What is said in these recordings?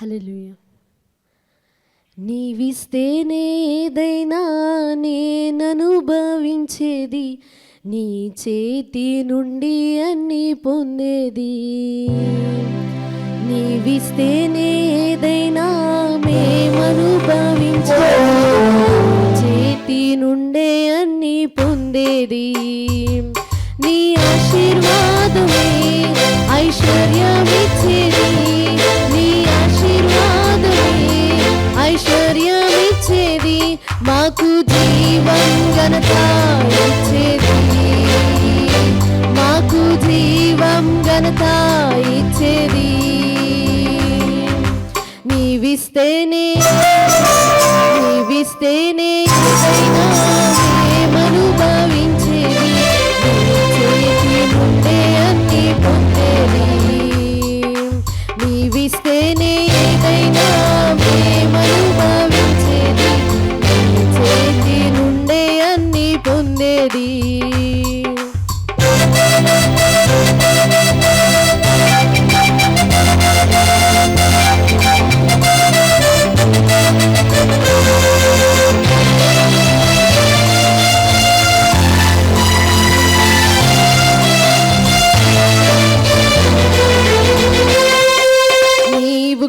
హల్లెలూయా నీవిస్తేనే ఏదైనా నేననుభవించేది నీ చేతి నుండి అన్ని పొందేది. నీవిస్తేనే ఏదైనా మేమనుభవించేది చేతి నుండే అన్ని పొందేది. నీ ఆశీర్వాదమే జీవం ఘనత ఇచ్చేది. మాకు జీవం ఘనత ఇచ్చేది. నీవిస్తేనే నీవిస్తేనే ఏదైనా మేమనుభవించేది చేతి అన్ని పొంది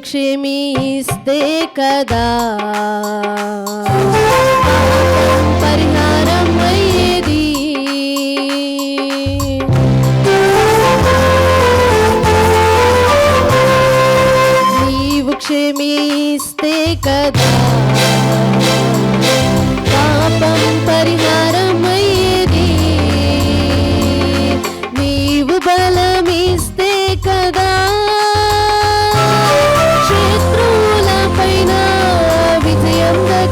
క్షమిస్తే కదా. పరిహారం అయ్యేది నీవు క్షమిస్తే కదా.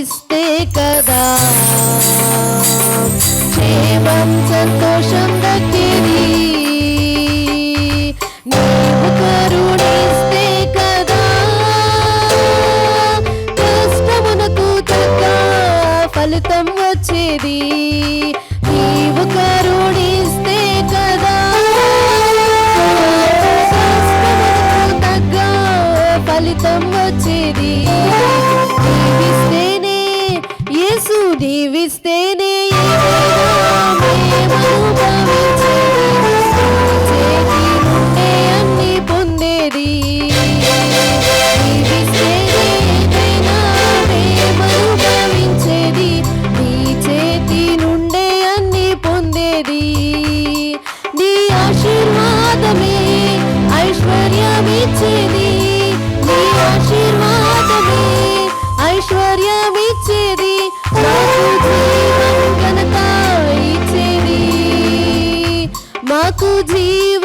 ఇస్తే కదా. క్షేమం సంతోషం దక్కేది నీవు కరుణిస్తే కదా. కష్టమునకు తగ్గ ఫలితం వచ్చేది. ఐశ్వర్యమిచ్చేది నీ ఆశీర్వాదమే ఐశ్వర్యమిచ్చేది. జీవం ఘనత ఇచ్చేది మాకు జీవ